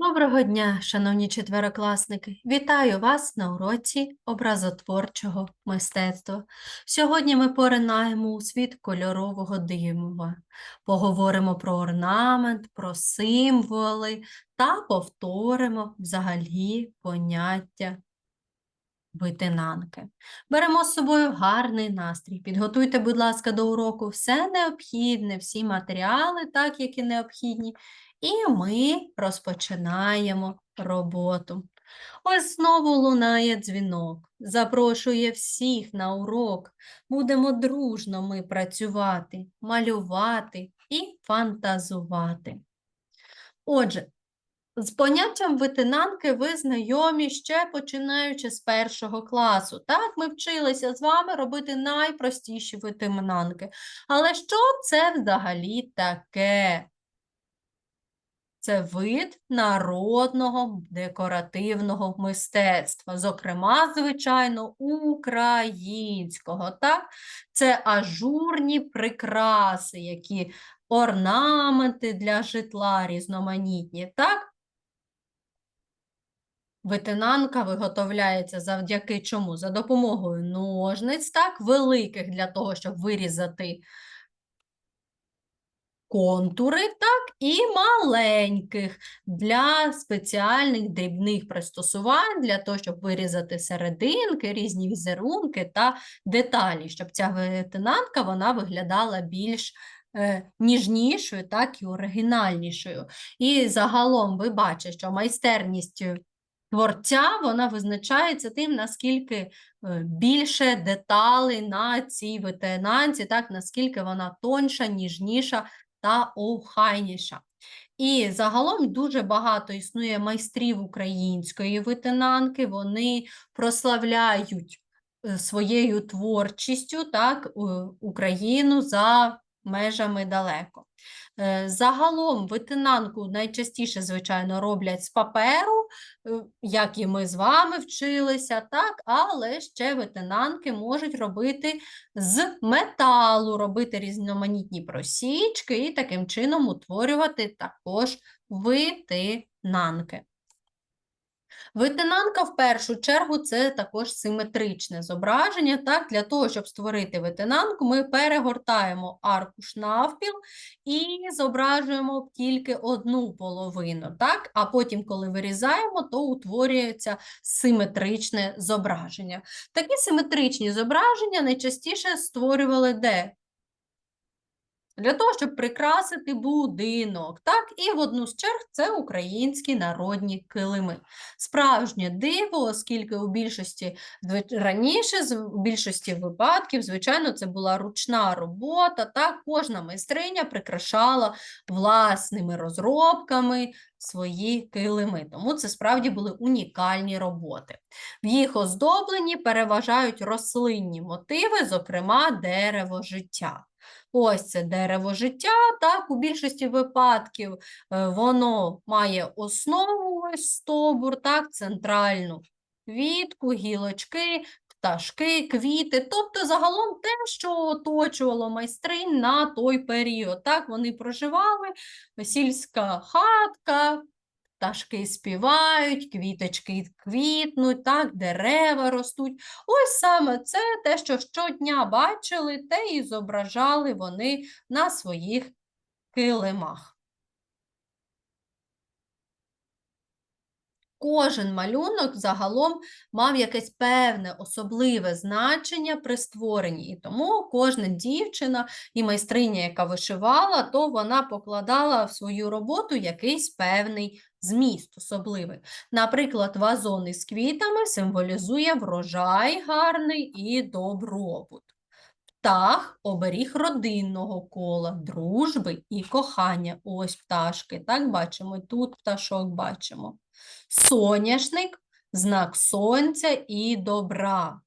Доброго дня, шановні четверокласники! Вітаю вас на уроці образотворчого мистецтва. Сьогодні ми поринаємо у світ кольорового димова, Поговоримо про орнамент, про символи та повторимо взагалі поняття витинанки. Беремо з собою гарний настрій. Підготуйте, будь ласка, до уроку все необхідне, всі матеріали, так, які необхідні. І ми розпочинаємо роботу. Ось знову лунає дзвінок. Запрошує всіх на урок. Будемо дружно ми працювати, малювати і фантазувати. Отже, з поняттям витинанки ви знайомі ще починаючи з першого класу. Так, ми вчилися з вами робити найпростіші витинанки. Але що це взагалі таке? Це вид народного декоративного мистецтва, зокрема, звичайно, українського. Так? Це ажурні прикраси, які орнаменти для житла різноманітні. Так? Витинанка виготовляється завдяки чому? За допомогою ножниць, так, великих для того, щоб вирізати контури, так, і маленьких для спеціальних дрібних пристосувань, для того, щоб вирізати серединки, різні візерунки та деталі, щоб ця витинанка вона виглядала більш е, ніжнішою, так і оригінальнішою. І загалом ви бачите, що майстерність творця вона визначається тим, наскільки е, більше деталей на цій витинанці, так, наскільки вона тонша, ніжніша та охайніша. І загалом дуже багато існує майстрів української витинанки, вони прославляють е, своєю творчістю так, Україну за межами далеко. Е, загалом витинанку найчастіше, звичайно, роблять з паперу, е, як і ми з вами вчилися, так, але ще витинанки можуть робити з металу, робити різноманітні просічки і таким чином утворювати також витинанки. Витинанка в першу чергу це також симетричне зображення. Так, Для того, щоб створити витинанку, ми перегортаємо аркуш навпіл і зображуємо тільки одну половину. Так? А потім, коли вирізаємо, то утворюється симетричне зображення. Такі симетричні зображення найчастіше створювали де? Для того, щоб прикрасити будинок. Так, І в одну з черг це українські народні килими. Справжнє диво, оскільки у більшості раніше, у більшості випадків, звичайно, це була ручна робота. Так, Кожна майстриня прикрашала власними розробками свої килими. Тому це справді були унікальні роботи. В їх оздобленні переважають рослинні мотиви, зокрема дерево життя. Ось це дерево життя. Так, у більшості випадків е, воно має основу ось стовбур, так, центральну квітку, гілочки, пташки, квіти, тобто загалом те, що оточувало майстринь на той період. Так, Вони проживали, сільська хатка, пташки співають, квіточки квітнуть, так, дерева ростуть. Ось саме це те, що щодня бачили, те і зображали вони на своїх килимах. Кожен малюнок загалом мав якесь певне особливе значення при створенні, і тому кожна дівчина і майстриня, яка вишивала, то вона покладала в свою роботу якийсь певний зміст особливий. Наприклад, вазон із квітами символізує врожай гарний і добробут. Птах оберіг родинного кола, дружби і кохання. Ось пташки. Так бачимо, тут пташок бачимо. Соняшник знак сонця і добра.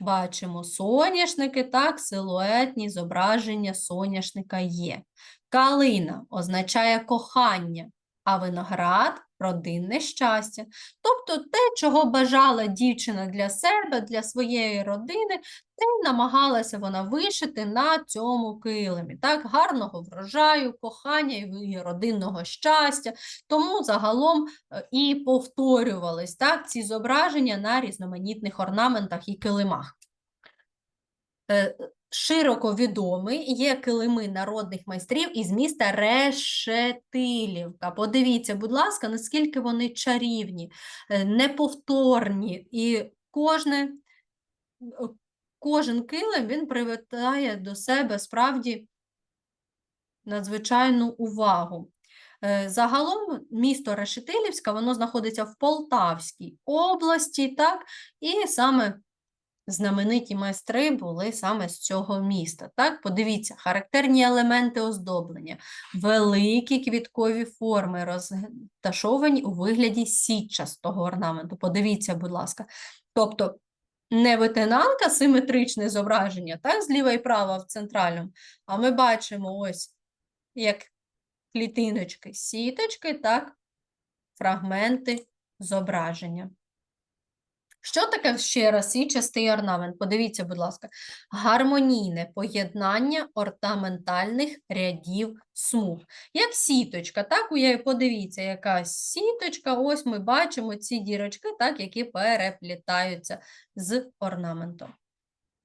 Бачимо соняшники, так, силуетні зображення соняшника є. Калина означає кохання. А виноград родинне щастя. Тобто те, чого бажала дівчина для себе, для своєї родини, те намагалася вона вишити на цьому килимі. Так, гарного врожаю, кохання і родинного щастя. Тому загалом е, і повторювались так, ці зображення на різноманітних орнаментах і килимах. Широко відомий є килими народних майстрів із міста Решетилівка. Подивіться, будь ласка, наскільки вони чарівні, е, неповторні, і кожне, кожен килим він привертає до себе справді надзвичайну увагу. Е, Загалом місто Решетилівська, воно знаходиться в Полтавській області, так, і саме знамениті майстри були саме з цього міста. Так, подивіться, характерні елементи оздоблення, великі квіткові форми, розташовані у вигляді сітчастого орнаменту. Подивіться, будь ласка. Тобто не витинанка, симетричне зображення, так, зліва і права в центральному, а ми бачимо ось як клітиночки, сіточки, так, фрагменти зображення. Що таке ще раз січастий орнамент? Подивіться, будь ласка, гармонійне поєднання ортаментальних рядів смуг. Як сіточка, так, подивіться, якась сіточка, ось ми бачимо ці дірочки, так, які переплітаються з орнаментом.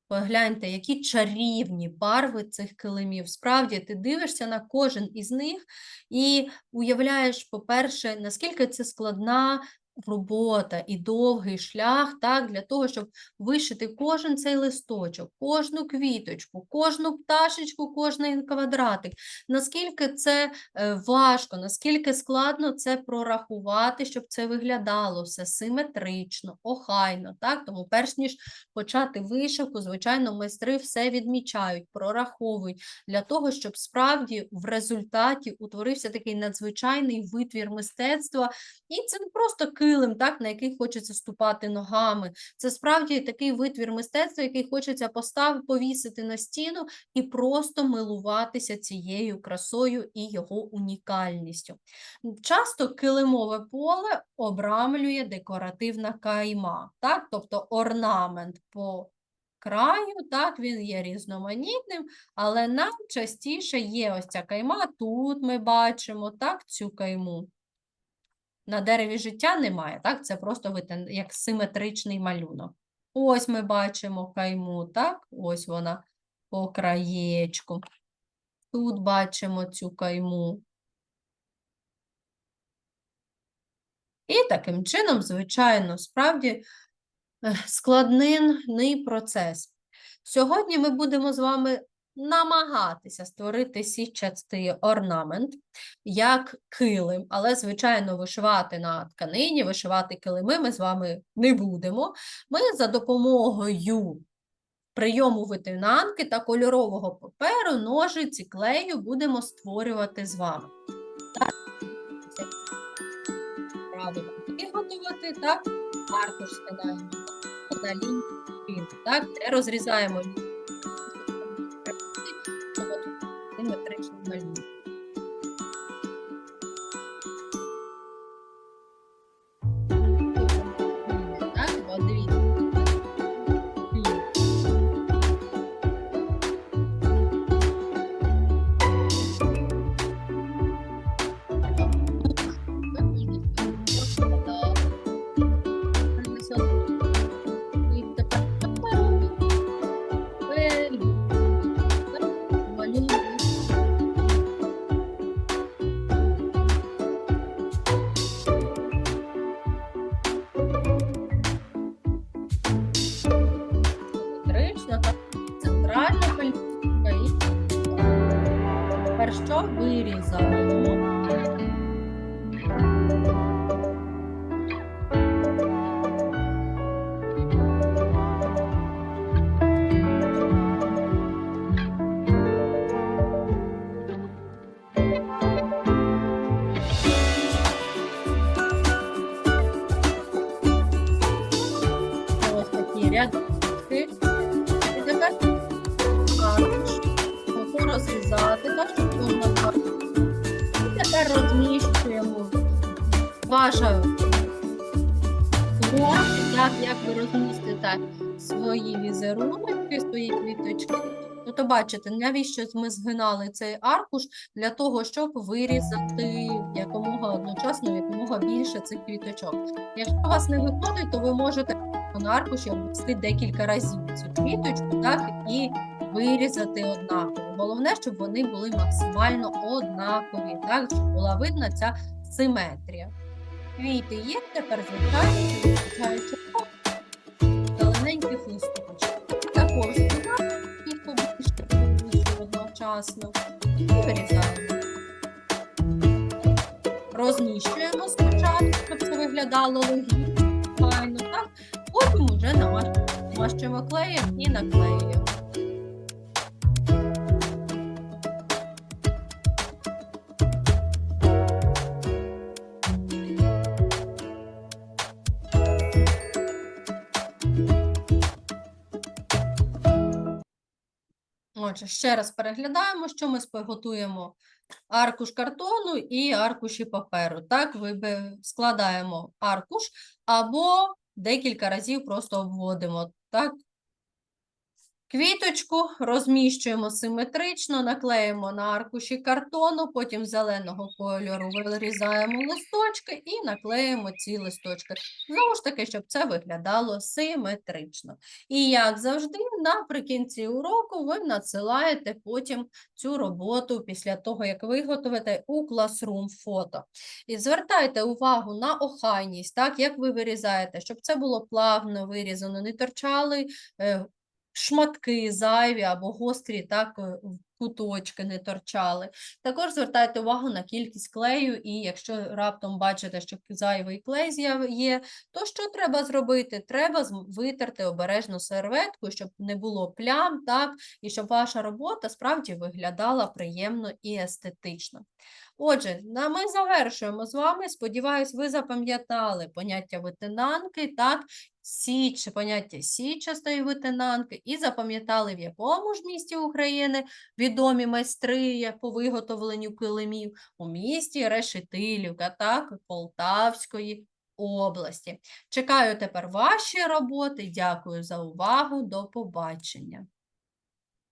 Погляньте, які чарівні барви цих килимів. Справді, ти дивишся на кожен із них і уявляєш, по-перше, наскільки це складна робота і довгий шлях, так, для того, щоб вишити кожен цей листочок, кожну квіточку, кожну пташечку, кожний квадратик. Наскільки це е, важко, наскільки складно це прорахувати, щоб це виглядало все симетрично, охайно. Так? Тому перш ніж почати вишивку, звичайно, майстри все відмічають, прораховують для того, щоб справді в результаті утворився такий надзвичайний витвір мистецтва. І це не просто килим, так, на який хочеться ступати ногами. Це справді такий витвір мистецтва, який хочеться поставити, повісити на стіну і просто милуватися цією красою і його унікальністю. Часто килимове поле обрамлює декоративна кайма, так? тобто орнамент по краю, так, він є різноманітним, але найчастіше є ось ця кайма, тут ми бачимо так, цю кайму. На дереві життя немає, так? Це просто як симетричний малюнок. Ось ми бачимо кайму, так? Ось вона по краєчку. Тут бачимо цю кайму. І таким чином, звичайно, справді складний процес. Сьогодні ми будемо з вами намагатися створити сітчастий орнамент як килим, але, звичайно, вишивати на тканині, вишивати килими ми з вами не будемо. Ми за допомогою прийому витинанки та кольорового паперу, ножиці, клею будемо створювати з вами. Так, правильно виготовити, так, аркуш складаємо на лінію, так, де розрізаємо симетричний малюнок. Розрізати, так, щоб. І тепер розміщуємо ваша творчість, так, як ви розмістите свої візерунки, свої квіточки. Ну, то бачите, навіщо ми згинали цей аркуш для того, щоб вирізати якомога одночасно, якомога більше цих квіточок. Якщо у вас не виходить, то ви можете на аркуші обвести декілька разів цю квіточку, так, і вирізати однаково. Головне, щоб вони були максимально однакові, так, щоб була видна ця симетрія. Квіти є, тепер звичайно, вистачаючи зелененьких листочків. Також їх побільше одночасно і вирізаємо. Розміщуємо спочатку, щоб це виглядало логічно? Потім уже намащуємо, клеєм і наклеюємо. Отже, ще раз переглядаємо, що ми готуємо аркуш картону і аркуші паперу. Так, складаємо аркуш або декілька разів просто обводимо. Так. Квіточку розміщуємо симетрично, наклеїмо на аркуші картону, потім зеленого кольору вирізаємо листочки і наклеїмо ці листочки. Знову ж таки, щоб це виглядало симетрично. І як завжди, наприкінці уроку ви надсилаєте потім цю роботу після того, як виготовите у Classroom фото. І звертайте увагу на охайність, так, як ви вирізаєте, щоб це було плавно вирізано, не торчали е, шматки зайві або гострі, так, е, куточки не торчали. Також звертайте увагу на кількість клею, і якщо раптом бачите, що зайвий клей є, то що треба зробити? Треба витерти обережно серветку, щоб не було плям, так, і щоб ваша робота справді виглядала приємно і естетично. Отже, ми завершуємо з вами. Сподіваюсь, ви запам'ятали поняття витинанки, так, січ, поняття січастої витинанки, і запам'ятали, в якому ж місті України відомі майстри по виготовленню килимів у місті Решетилівка, так, Полтавської області. Чекаю тепер ваші роботи. Дякую за увагу. До побачення.